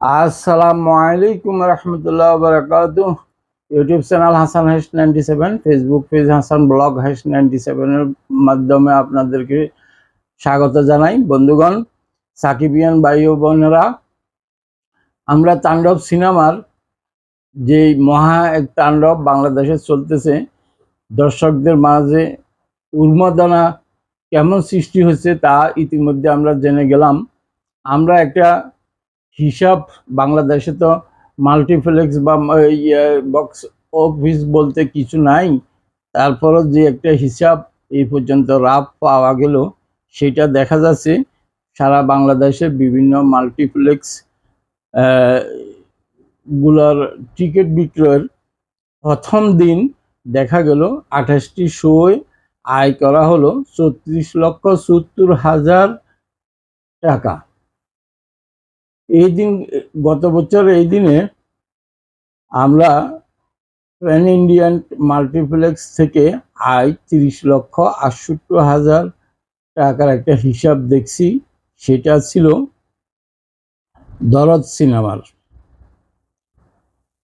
আসসালামু আলাইকুম রহমতুল্লাহ বারকাত YouTube channel Hasan Hais ninety seven Facebook page Hasan blog Hais ninety সেভেনের মাধ্যমে আপনাদেরকে স্বাগত জানাই। বন্ধুগণ সাকিবিয়ান ভাই ও বোনেরা আমরা তাণ্ডব সিনেমার যে মহা এক তাণ্ডব বাংলাদেশে চলতেছে দর্শকদের মাঝে উন্মাদনা কেমন সৃষ্টি হয়েছে তা ইতিমধ্যে আমরা জেনে গেলাম। আমরা একটা হিসাব, বাংলাদেশে তো মাল্টিপ্লেক্স বা বক্স অফিস বলতে কিছু নাই। তারপরও যে একটা হিসাব এই পর্যন্ত রাফ পাওয়া গেল, সেটা দেখা যাচ্ছে। সারা বাংলাদেশের বিভিন্ন মাল্টিপ্লেক্সগুলার টিকিট বিক্রয়ের প্রথম দিন দেখা গেল আঠাশটি শোয় আয় করা হলো চৌত্রিশ লক্ষ সত্তর হাজার টাকা। এই দিন, গত বছর এই দিনে আমরা প্যান ইন্ডিয়ান মাল্টিপ্লেক্স থেকে আয় তিরিশ লক্ষ আটষট্টি হাজার টাকার একটা হিসাব দেখছি। সেটা ছিল দরদ সিনেমার।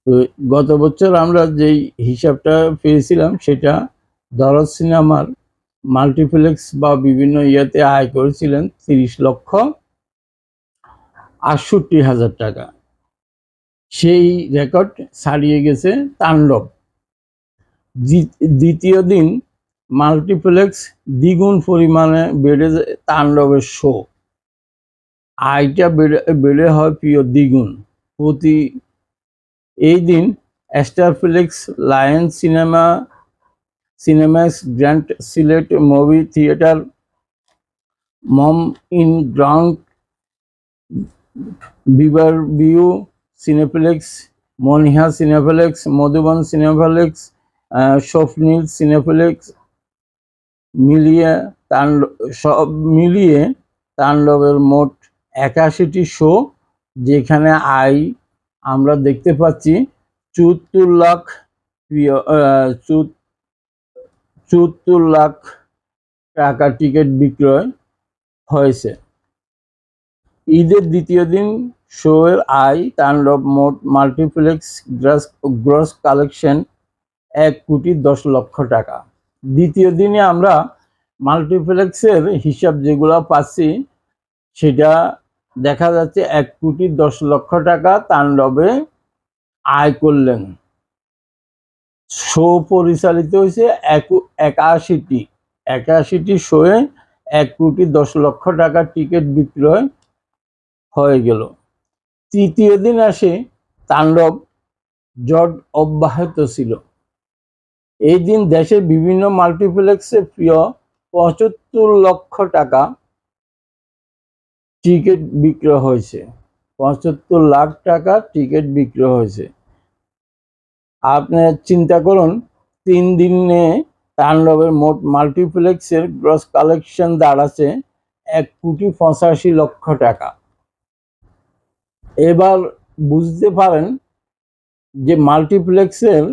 তো গত বছর আমরা যেই হিসাবটা পেয়েছিলাম, সেটা দরদ সিনেমার মাল্টিপ্লেক্স বা বিভিন্ন ইয়েতে আয় করেছিলেন তিরিশ লক্ষ আটষট্টি হাজার টাকা। সেই রেকর্ড ছাড়িয়ে গেছে তাণ্ডব। দ্বিতীয় দিন মাল্টিপ্লেক্স দ্বিগুণ পরিমাণে বেড়ে যায় তাণ্ডবের শো। আয়টা বেড়ে বেড়ে হয় প্রিয় দ্বিগুণ। প্রতি, এই দিন Starflex Lion cinema, cinemas, grand Sylhet movie theatre, Momo Inn ground Bieber বিউ, cineplex Moniha cineplex, Madhuban cineplex Swapnil cineplex, মিলিয়ে তাণ্ড সব মিলিয়ে তাণ্ডবের মোট একাশিটি শো, যেখানে আই আমরা দেখতে পাচ্ছি চুয়াত্তর লাখ চুয়াত্তর লাখ টাকা টিকিট বিক্রয় হয়েছে। ঈদের দ্বিতীয় দিন শোয়ের আয় তাণ্ডব মোট মাল্টিপ্লেক্স গ্রাস গ্রস কালেকশন এক কোটি দশ লক্ষ টাকা। দ্বিতীয় দিনে আমরা মাল্টিপ্লেক্সের হিসাব যেগুলো পাচ্ছি, সেটা দেখা যাচ্ছে এক কোটি দশ লক্ষ টাকা তাণ্ডবে আয় করলেন। শো পরিচালিত হয়েছে এক, একাশিটি একাশিটি শোয়ে এক কোটি দশ লক্ষ টাকার টিকিট বিক্রয় হয়ে গেল। তৃতীয় দিন আসে তাণ্ডব জট অব্যাহত ছিল। এই দিন দেশের বিভিন্ন মাল্টিপ্লেক্সে প্রিয় পঁচাত্তর লক্ষ টাকা টিকিট বিক্রয় হয়েছে। পঁচাত্তর লাখ টাকা টিকিট বিক্রয় হয়েছে। আপনি চিন্তা করুন, তিন দিনে তাণ্ডবের মোট মাল্টিপ্লেক্সের গ্রস কালেকশন দাঁড়াচ্ছে এক কোটি পঁচাশি লক্ষ টাকা। এবার বুঝতে পারেন যে মাল্টিপ্লেক্সের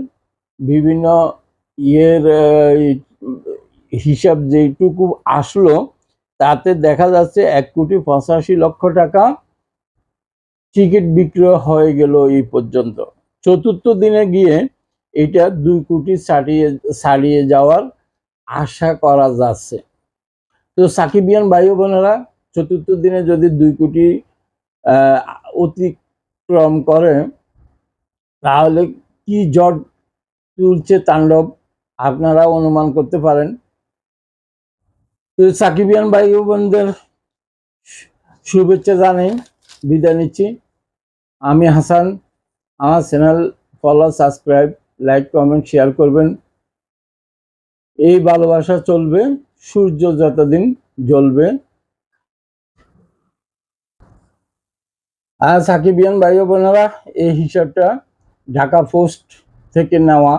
বিভিন্ন ইয়ের হিসাব যেটুকু আসলো, তাতে দেখা যাচ্ছে এক কোটি পঁচাশি লক্ষ টাকা টিকিট বিক্রয় হয়ে গেল এই পর্যন্ত। চতুর্থ দিনে গিয়ে এটা দুই কোটি ছাড়িয়ে ছাড়িয়ে যাওয়ার আশা করা যাচ্ছে। তো সাকিবিয়ান ভাই বোনেরা চতুর্থ দিনে যদি দুই কোটি অতিক্রম করে, তাহলে কি জট তুলছে তাণ্ডব? আপনারা অনুমান করতে পারেন। সাকিবিয়ান ভাই বোনদের শুভেচ্ছা জানাই বিদায় নিচ্ছি। আমি হাসান। আমার channel follow, subscribe, like, comment, share করবেন। এই ভালোবাসা চলবে, সূর্য যতদিন জ্বলবে আর সাকিবিয়ান ভাই বোনেরা এই হিসাবটা ঢাকা পোস্ট থেকে নেওয়া।